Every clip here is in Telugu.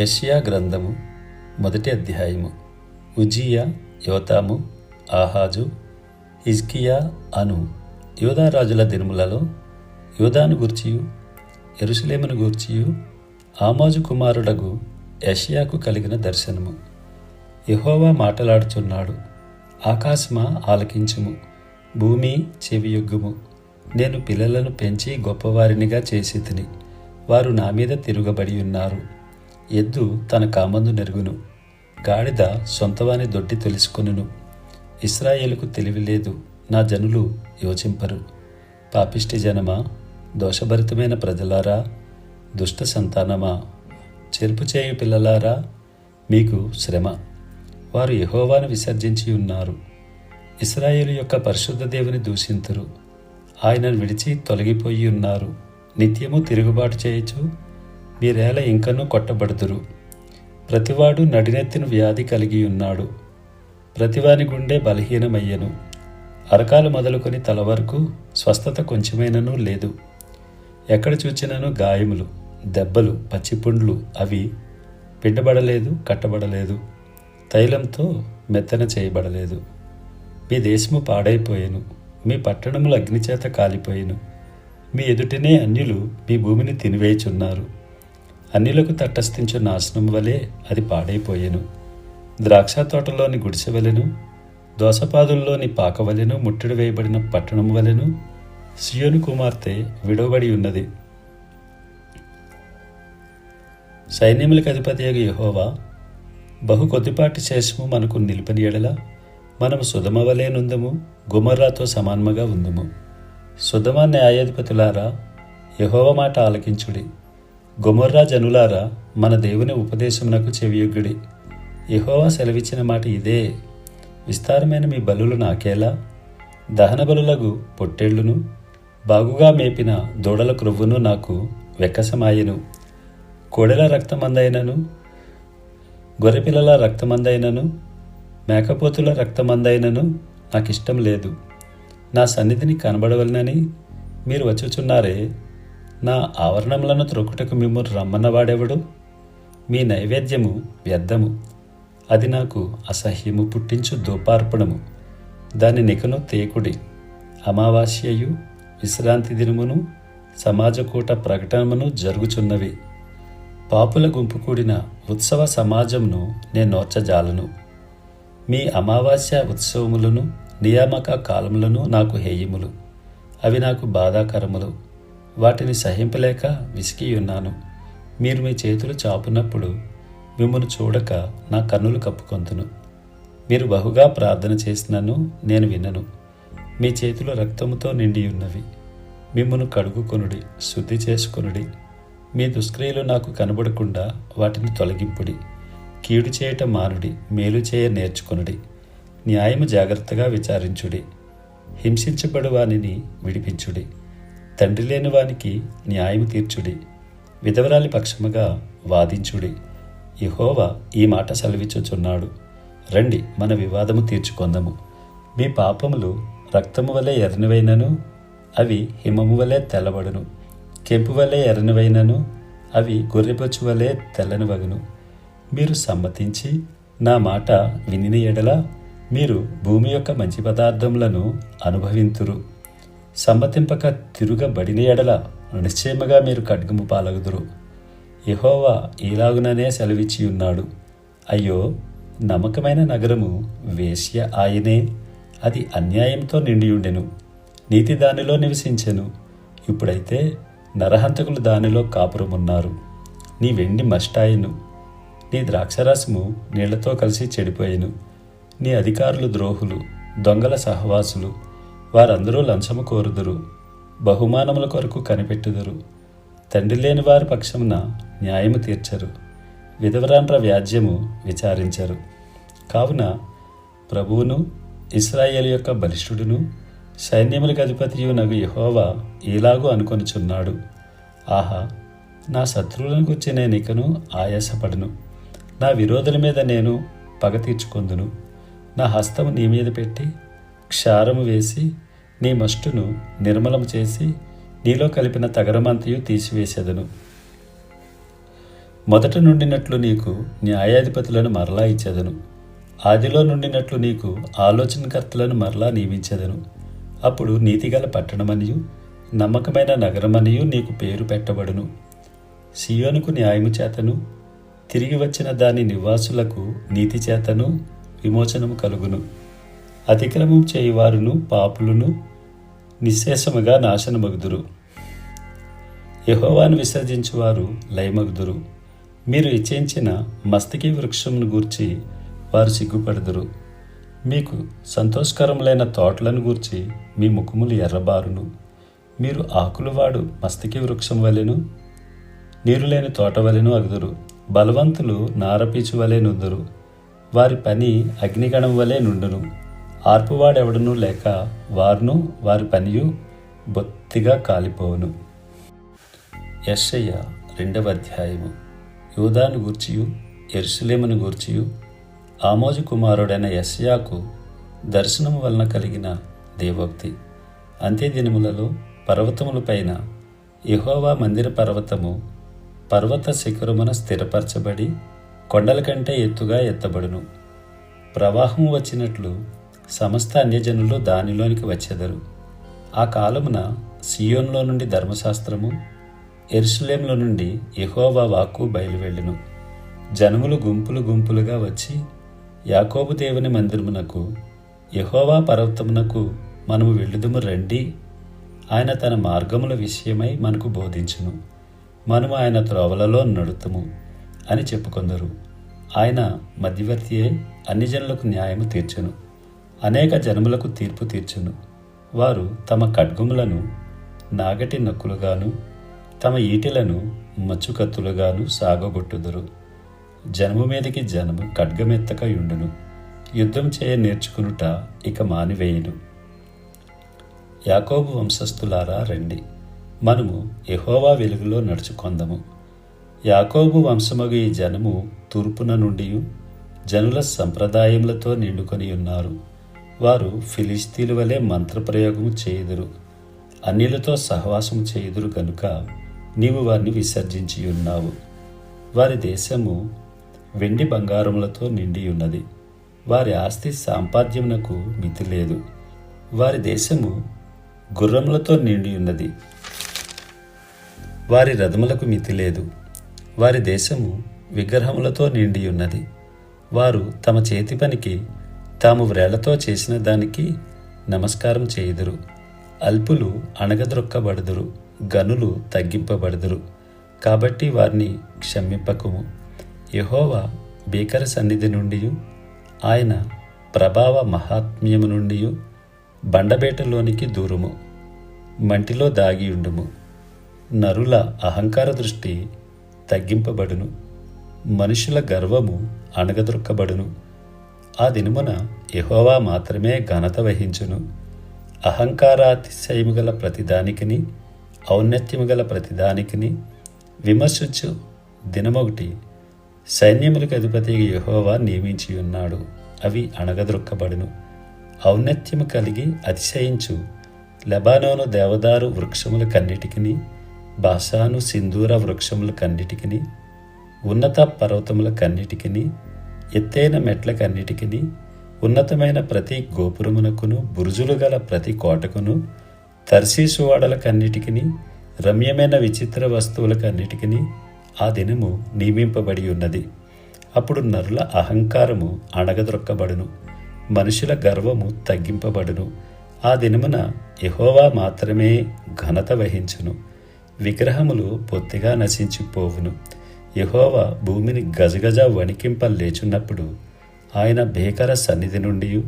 యషియా గ్రంథము మొదటి అధ్యాయము. ఉజియా యోతాము ఆహాజు హిజ్కియా అను యోధారాజుల దినములలో యోధాను గూర్చియు ఎరుసలేమును గూర్చియు ఆమోజు కుమారుడగు యషియాకు కలిగిన దర్శనము. యహోవా మాటలాడుచున్నాడు ఆకాశమా ఆలకించుము భూమి చెవియొగ్గుము. నేను పిల్లలను పెంచి గొప్పవారినిగా చేసి తిని వారు నా మీద తిరుగబడి ఉన్నారు. ఎద్దు తన కామందు నెరుగును. గాడిద సొంతవాని దొడ్డి తెలుసుకొనును. ఇస్రాయేలుకు తెలివి లేదు నా జనులు యోచింపరు. పాపిష్టి జనమా దోషభరితమైన ప్రజలారా దుష్ట సంతానమా చెరుపు చేయు పిల్లలారా మీకు శ్రమ. వారు యహోవాను విసర్జించి ఉన్నారు. ఇస్రాయేలు యొక్క పరిశుద్ధ దేవుని దూషింతురు. ఆయనను విడిచి తొలగిపోయి ఉన్నారు. నిత్యము తిరుగుబాటు చేయొచ్చు మీరేల ఇంకనూ కొట్టబడుదురు. ప్రతివాడు నడినెత్తిన వ్యాధి కలిగి ఉన్నాడు. ప్రతివాని గుండె బలహీనమయ్యను. అరకాలు మొదలుకొని తల వరకు స్వస్థత కొంచెమైనను లేదు. ఎక్కడ చూచినను గాయములు దెబ్బలు పచ్చిపుండ్లు అవి పిండబడలేదు కట్టబడలేదు. తైలంతో మెత్తన చేయబడలేదు. మీ దేశము పాడైపోయాను. మీ పట్టణములు అగ్నిచేత కాలిపోయెను. మీ ఎదుటనే అన్యులు మీ భూమిని తినివేయుచున్నారు. అన్నిలకు తటస్థించు నాశనం వలె అది పాడైపోయెను. ద్రాక్ష తోటలోని గుడిసె వలెను దోసపాదుల్లోని పాక వలెను ముట్టడి వేయబడిన పట్టణం వలెను సియోను కుమార్తె విడవబడి ఉన్నది. సైన్యములకు అధిపతి యహోవా బహు కొద్దిపాటి శేషము మనకు నిలిపని ఎడల మనము సుధమవలేనుందము గుమర్రాతో సమానముగా ఉందము. సుధమ న్యాయాధిపతులారా యహోవ మాట ఆలకించుడి. గుమర్రా జనులారా మన దేవుని ఉపదేశమునకు చెవియొగ్గుడి. యహోవా సెలవిచ్చిన మాట ఇదే. విస్తారమైన మీ బలులు నాకేలా? దహన బలులకు పొట్టేళ్ళును బాగుగా మేపిన దూడల క్రొవ్వును నాకు వెక్కసమాయను. కోడెల రక్తమందైనను గొర్రెపిల్లల రక్తమందైనను మేకపోతుల రక్తమందైనను నాకు ఇష్టం లేదు. నా సన్నిధిని కనబడవలనని మీరు వచ్చుచున్నారే నా ఆవరణములను త్రొక్కుటకు మిమ్ము రమ్మన్నవాడెవడు? మీ నైవేద్యము వ్యర్థము. అది నాకు అసహ్యము పుట్టించు దూపార్పణము దాని నికను తేకుడి. అమావాస్యయు విశ్రాంతి దినమును సమాజకూట ప్రకటనమును జరుగుచున్నవి. పాపుల గుంపు కూడిన ఉత్సవ సమాజంను నేను నోర్చజాలను. మీ అమావాస్య ఉత్సవములను నియామక కాలములను నాకు హేయములు. అవి నాకు బాధాకరములు. వాటిని సహింపలేక విసిగి ఉన్నాను. మీరు మీ చేతులు చాపునప్పుడు మిమ్మల్ని చూడక నా కన్నులు కప్పుకొంతును మీరు బహుగా ప్రార్థన చేసినను నేను వినను. మీ చేతులు రక్తముతో నిండి ఉన్నవి మిమ్మను కడుగుకొనుడి శుద్ధి చేసుకొనుడి. మీ దుష్క్రియలు నాకు కనబడకుండా వాటిని తొలగింపుడి. కీడు చేయటం మానుడి మేలు చేయ నేర్చుకొనుడి. న్యాయము జాగ్రత్తగా విచారించుడి. హింసించబడు వానిని విడిపించుడి. తండ్రి లేని వానికి న్యాయము తీర్చుడి విధవరాలి పక్షముగా వాదించుడి. యహోవా ఈ మాట సెలవిచ్చుచున్నాడు. రండి మన వివాదము తీర్చుకొందము. మీ పాపములు రక్తము వలె ఎర్రనివైనను అవి హిమము వలె తెల్లబడును. కెంపు వలె ఎర్రనివైనను అవి గొర్రెపచ్చు వలె తెల్లనివగును. మీరు సమ్మతించి నా మాట వినిన ఎడల మీరు భూమి యొక్క మంచి పదార్థములను అనుభవింతురు. సమ్మతింపక తిరుగబడిన ఎడల నిశ్చయముగా మీరు ఖడ్గము పాలగుదురు. యహోవా ఇలాగుననే సెలవిచ్చి ఉన్నాడు. అయ్యో నమ్మకమైన నగరము వేశ్య ఆయనే అది అన్యాయంతో నిండియుండెను. నీతి దానిలో నివసించెను. ఇప్పుడైతే నరహంతకులు దానిలో కాపురమున్నారు. నీ వెండి మష్టాయను. నీ ద్రాక్షరసము నీళ్ళతో కలిసి చెడిపోయెను. నీ అధికారులు ద్రోహులు దొంగల సహవాసులు వారందరూ లంచము కోరుదురు బహుమానముల కొరకు కనిపెట్టుదురు. తండ్రి లేని వారి పక్షమున న్యాయము తీర్చరు విధవరాండ్ర వ్యాజ్యము విచారించరు. కావున ప్రభువును ఇస్రాయేల్ యొక్క బలిష్ఠుడును సైన్యములకు అధిపతియు నగు యహోవా ఇలాగూ అనుకొనుచున్నాడు. ఆహా నా శత్రువులను గురించి నేను ఇకను ఆయాసపడను. నా విరోధుల మీద నేను పగ తీర్చుకొందును. నా హస్తము నీ మీద పెట్టి క్షారము వేసి నీ మస్టును నిర్మలము చేసి నీలో కలిపిన తగరమంతయు తీసివేసేదను. మొదట నుండినట్లు నీకు న్యాయాధిపతులను మరలా ఇచ్చేదను. ఆదిలో నుండినట్లు నీకు ఆలోచనకర్తలను మరలా నియమించేదను. అప్పుడు నీతిగల పట్టణమనియు నమ్మకమైన నగరమనియు నీకు పేరు పెట్టబడును. సియోనుకు న్యాయము చేతను తిరిగి వచ్చిన దాని నివాసులకు నీతి చేతను విమోచనము కలుగును. అతిక్రమం చేయువారును పాపులను నిశ్శేషముగా నాశనమగుదురు. యహోవాను విసర్జించువారు లయమగుదురు. మీరు ఇచ్చేంచిన మస్తకి వృక్షమును గూర్చి వారు సిగ్గుపడుదురు. మీకు సంతోషకరములైన తోటలను గూర్చి మీ ముఖములు ఎర్రబారును. మీరు ఆకులు వాడు మస్తకి వృక్షం వలెను నీరు లేని తోట వలెను అగుదురు. బలవంతులు నారపీచు వలె నుందురు. వారి పని అగ్నిగణం వలె నుండును. ఆర్పువాడెవడనూ లేక వారును వారి పనియు బొత్తిగా కాలిపోవును. యశయ్య రెండవ అధ్యాయము. యూదాను గూర్చియు ఎరుసలేమును గూర్చియు ఆమోజు కుమారుడైన యశయాకు దర్శనము వలన కలిగిన దేవోక్తి. అంత్య దినములలో పర్వతములపైన యహోవా మందిర పర్వతము పర్వత శిఖరమున స్థిరపరచబడి కొండల కంటే ఎత్తుగా ఎత్తబడును. ప్రవాహం వచ్చినట్లు సమస్త అన్యజనులు దానిలోనికి వచ్చెదరు. ఆ కాలమున సియోన్లో నుండి ధర్మశాస్త్రము ఎరుసలేంలో నుండి యహోవా వాక్కు బయలువెళ్ళును. జనములు గుంపులు గుంపులుగా వచ్చి యాకోబు దేవుని మందిరమునకు యహోవా పర్వతమునకు మనము వెళ్ళుదుము రండి. ఆయన తన మార్గముల విషయమై మనకు బోధించును. మనము ఆయన త్రోవలలో నడుతుము అని చెప్పుకొందరు. ఆయన మధ్యవర్తి అన్ని జనులకు న్యాయము తీర్చును. అనేక జనములకు తీర్పు తీర్చును. వారు తమ ఖడ్గములను నాగటి నక్కులుగాను తమ ఈటెలను మచ్చుకత్తులుగాను సాగగొట్టుదురు. జనము మీదకి జనము ఖడ్గమెత్తక యుండును యుద్ధం చేయ నేర్చుకునుట ఇక మానివేయును. యాకోబు వంశస్థులారా రండి. మనము ఎహోవా వెలుగులో నడుచుకొందము. యాకోబు వంశమగు ఈ జనము తూర్పున నుండి జనుల సంప్రదాయములతో నిండుకొని ఉన్నారు వారు ఫిలిస్తీన్ల వలె మంత్రప్రయోగము చేయుదురు. అన్యులతో సహవాసము చేయుదురు కనుక నీవు వారిని విసర్జించి ఉన్నావు. వారి దేశము వెండి బంగారములతో నిండి ఉన్నది వారి ఆస్తి సాంపాద్యమునకు మితి లేదు. వారి దేశము గుర్రములతో నిండి ఉన్నది వారి రథములకు మితి లేదు. వారి దేశము విగ్రహములతో నిండి ఉన్నది వారు తమ చేతి పనికి తాము వ్రేళ్ళతో చేసిన దానికి నమస్కారం చేయుదురు. అల్పులు అణగద్రొక్కబడుదురు గనులు తగ్గింపబడుదురు. కాబట్టి వారిని క్షమింపకము. యహోవా భీకర సన్నిధి నుండి ఆయన ప్రభావ మహాత్మ్యము నుండి బండబేటలోనికి దూరము మంటిలో దాగియుండుము నరుల అహంకార దృష్టి తగ్గింపబడును మనుషుల గర్వము అణగదొక్కబడును. ఆ దినమున యహోవా మాత్రమే ఘనత వహించును. అహంకారాతిశయము గల ప్రతిదానికిని ఔన్నత్యము గల ప్రతిదానికిని విమర్శించు దినమొకటి సైన్యములకు అధిపతి యహోవా నియమించి ఉన్నాడు అవి అణగదొక్కబడును. ఔన్నత్యము కలిగి అతిశయించు లెబానోను దేవదారు వృక్షముల కన్నిటికిని బాషాను సింధూర వృక్షముల కన్నిటికిని ఉన్నత పర్వతముల కన్నిటికిని ఎత్తైన మెట్లకన్నిటికీ ఉన్నతమైన ప్రతి గోపురమునకును బురుజులు గల ప్రతి కోటకును తర్శీసు వాడలకన్నిటికీ రమ్యమైన విచిత్ర వస్తువులకన్నిటికీ ఆ దినము నియమింపబడి ఉన్నది. అప్పుడు నరుల అహంకారము అణగదొక్కబడును మనుషుల గర్వము తగ్గింపబడును. ఆ దినమున యహోవా మాత్రమే ఘనత వహించును. విగ్రహములు పొత్తిగా నశించిపోవును. యెహోవా భూమిని గజగజ వణికింప లేచున్నప్పుడు ఆయన భీకర సన్నిధి నుండి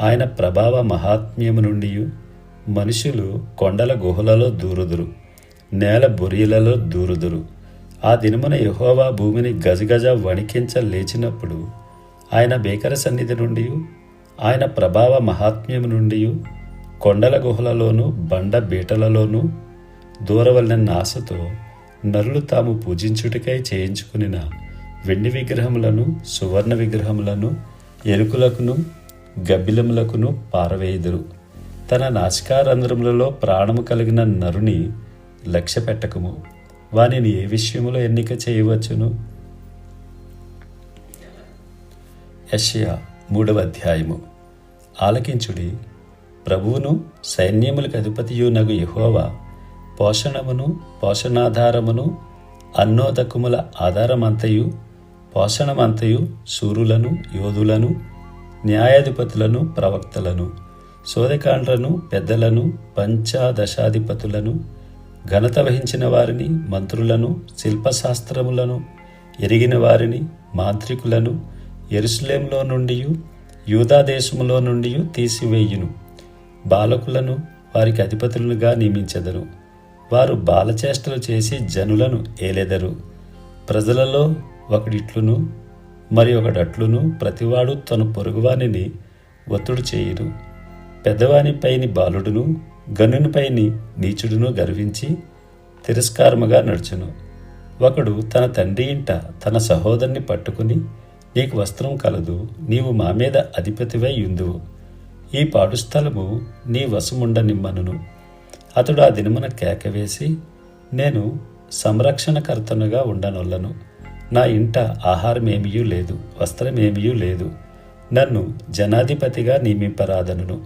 ఆయన ప్రభావ మహాత్మ్యము నుండి మనుషులు కొండల గుహలలో దూరుదురు నేల బొరియలలో దూరుదురు. ఆ దినమున యహోవా భూమిని గజగజ వణికించ లేచినప్పుడు ఆయన భీకర సన్నిధి నుండి ఆయన ప్రభావ మహాత్మ్యం నుండి కొండల గుహలలోను బండ బీటలలోనూ దూరవలన నాశతో నరులు తాము పూజించుటకై చేయించుకునిన వెండి విగ్రహములను సువర్ణ విగ్రహములను ఎరుకులకును గబ్బిలములకును పారవేయుదురు. తన నాసికారంధ్రములలో ప్రాణము కలిగిన నరుని లక్ష్య పెట్టకము. వానిని ఏ విషయంలో ఎన్నిక చేయవచ్చును? యషయా మూడవ అధ్యాయము. ఆలకించుడి. ప్రభువును సైన్యములకు అధిపతియునగు యహోవా పోషణమును పోషణాధారమును అన్నోదకముల ఆధారమంతయు పోషణమంతయు సూరులను యోధులను న్యాయాధిపతులను ప్రవక్తలను సోదకాండ్లను పెద్దలను పంచాదశాధిపతులను ఘనత వహించిన వారిని మంత్రులను శిల్పశాస్త్రములను ఎరిగిన వారిని మాంత్రికులను ఎరుసలేంలో నుండి యూదాదేశములో నుండి తీసివేయును. బాలకులను వారికి అధిపతులుగా నియమించెదరు. వారు బాలచేష్టలు చేసి జనులను ఏలెదరు. ప్రజలలో ఒకడిట్లును మరి ఒకడట్లును ప్రతివాడు తన పొరుగువానిని ఒత్తుడు చేయును పెద్దవానిపైని బాలుడును గనునిపైని నీచుడును గర్వించి తిరస్కారముగా నడుచును. ఒకడు తన తండ్రి ఇంట తన సహోదరుని పట్టుకుని నీకు వస్త్రం కలదు నీవు మా మీద అధిపతివై ఉందువు ఈ పాడుస్థలము నీ వశముండనిమ్మనును. అతడు ఆ దినమున కేకవేసి నేను సంరక్షణకర్తనుగా ఉండనొల్లను. నా ఇంట ఆహారమేమియూ లేదు వస్త్రమేమియూ లేదు. నన్ను జనాధిపతిగా నియమింపరాదనును.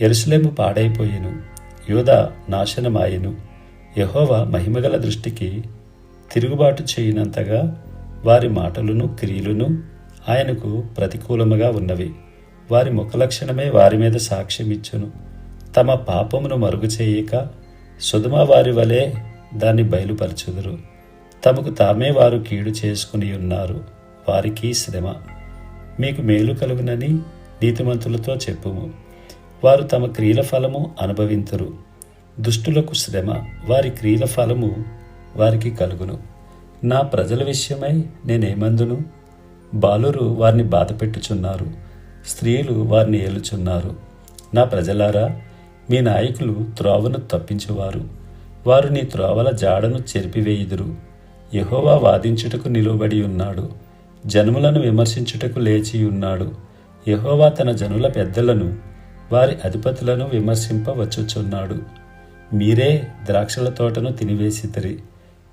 ఎరుసలేము పాడైపోయిను యూద నాశనమాయెను. యహోవా మహిమగల దృష్టికి తిరుగుబాటు చేయనంతగా వారి మాటలను క్రియలును ఆయనకు ప్రతికూలముగా ఉన్నవి. వారి ముఖలక్షణమే వారి మీద సాక్ష్యమిచ్చును. తమ పాపమును మరుగుచేయక సుధుమ సుధమ వారి వలె దాన్ని బయలుపరచుదురు. తమకు తామే వారు కీడు చేసుకుని ఉన్నారు. వారికి శ్రమ. మీకు మేలు కలుగునని నీతిమంతులతో చెప్పుము. వారు తమ క్రియల ఫలము అనుభవింతురు. దుష్టులకు శ్రమ. వారి క్రియల ఫలము వారికి కలుగును. నా ప్రజల విషయమై నేనేమందును? బాలురు వారిని బాధపెట్టుచున్నారు. స్త్రీలు వారిని ఏలుచున్నారు. నా ప్రజలారా మీ నాయకులు త్రోవను తప్పించువారు. వారు నీ త్రోవల జాడను చెరిపివేయుదురు. యహోవా వాదించుటకు నిలువబడి ఉన్నాడు. జనములను విమర్శించుటకు లేచి ఉన్నాడు. యహోవా తన జనుల పెద్దలను వారి అధిపతులను విమర్శింపవచ్చుచున్నాడు. మీరే ద్రాక్షల తోటను తినివేసితరి.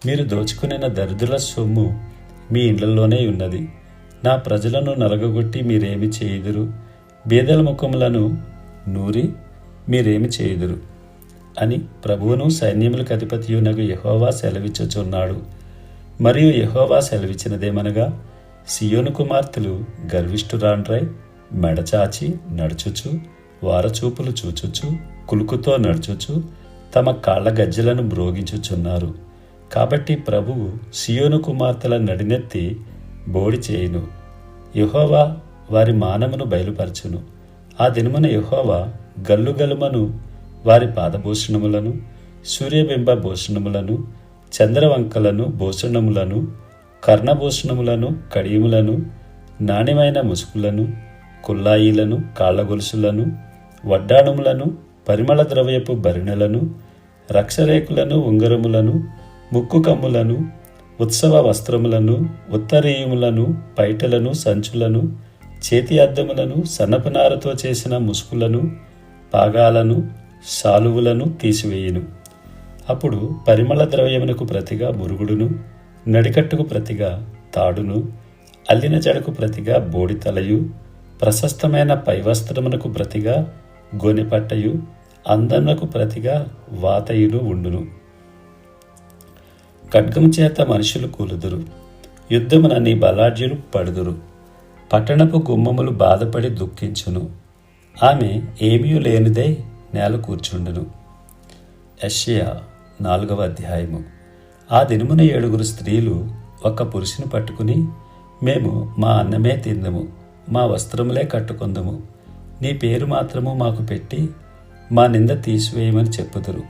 మీరు దోచుకునిన దరిద్రుల సొమ్ము మీ ఇండ్లలోనే ఉన్నది. నా ప్రజలను నలగగొట్టి మీరేమి చేయుదురు? బీదల ముఖములను నూరి మీరేమి చేయుదురు? అని ప్రభువును సైన్యములకు అధిపతియునగు యహోవా సెలవిచ్చుచున్నాడు మరియు యహోవా సెలవిచ్చినదేమనగా సియోను కుమార్తెలు గర్విష్ఠురాండ్రై మెడచాచి నడుచుచు వారచూపులు చూచుచు కులుకుతో నడుచుచు తమ కాళ్ళ గజ్జలను బ్రోగించుచున్నారు కాబట్టి ప్రభువు సియోను కుమార్తెల నడినెత్తి బోడి చేయును. యహోవా వారి మానమును బయలుపరచును. ఆ దినమున యహోవా గల్లుగలుమను వారి పాదభూషణములను సూర్యబింబ భూషణములను చంద్రవంకలను భూషణములను కర్ణభూషణములను కడియములను నాణ్యమైన ముసుకులను కుల్లాయిలను కాళ్ళగొలుసులను వడ్డాణములను పరిమళ ద్రవ్యపు భరిణలను రక్షరేకులను ఉంగరములను ముక్కు కమ్ములను ఉత్సవ వస్త్రములను ఉత్తరీయములను పైటలను సంచులను చేతి అద్దములను సన్నపనారతో చేసిన ముసుగులను పాగాలను సాలువులను తీసివేయును. అప్పుడు పరిమళ ద్రవ్యమునకు ప్రతిగా బురుగుడును నడికట్టుకు ప్రతిగా తాడును అల్లిన జడకు ప్రతిగా బోడితలయు ప్రశస్తమైన పైవస్త్రమునకు ప్రతిగా గొనిపట్టయు అందమునకు ప్రతిగా వాతయును ఉండును. ఖడ్గము చేత మనుషులు కూలుదురు. యుద్ధమున నీ బలాఢ్యులు పడుదురు. పట్టణపు గుమ్మములు బాధపడి దుఃఖించును. ఆమె ఏమీ లేనిదే నేల కూర్చుండును. యెషయా నాలుగవ అధ్యాయము. ఆ దినమున ఏడుగురు స్త్రీలు ఒక పురుషుని పట్టుకుని మేము మా అన్నమే తిందము మా వస్త్రములే కట్టుకుందము. నీ పేరు మాత్రము మాకు పెట్టి మా నింద తీసివేయమని చెప్పుదురు.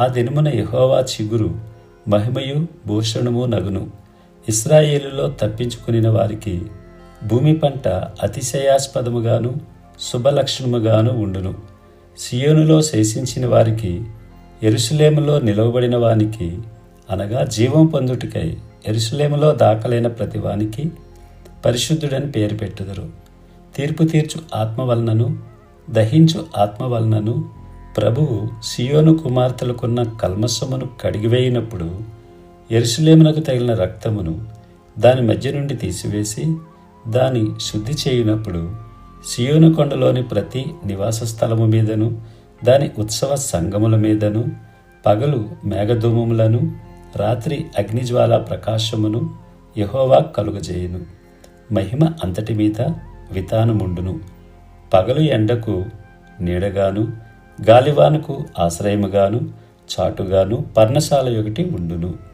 ఆ దినమున యహోవా చిగురు మహిమయు భూషణము నగును. ఇస్రాయేలులో తప్పించుకునిన వారికి భూమి పంట అతిశయాస్పదముగాను శుభలక్షణముగాను ఉండును. సియోనులో శేషించిన వారికి ఎరుసలేములో నిలవబడిన వానికి అనగా జీవం పొందుటకై ఎరుసలేములో దాఖలైన ప్రతివానికి పరిశుద్ధుడని పేరు పెట్టుదురు. తీర్పు తీర్చు ఆత్మ వలనను దహించు ఆత్మ వలనను ప్రభువు సియోను కుమార్తెలకున్న కల్మసమును కడిగివేయినప్పుడు ఎరుసలేమునకు తగిలిన రక్తమును దాని మధ్య నుండి తీసివేసి దాని శుద్ధి చేయునప్పుడు సియోను కొండలోని ప్రతి నివాస స్థలము మీదను దాని ఉత్సవ సంగముల మీదను పగలు మేఘధూమములను రాత్రి అగ్నిజ్వాల ప్రకాశమును యహోవా కలుగజేయును. మహిమ అంతటి మీద వితానముండును. పగలు ఎండకు నీడగాను గాలివానుకు ఆశ్రయముగాను చాటుగాను పర్ణశాల ఒకటి ఉండును.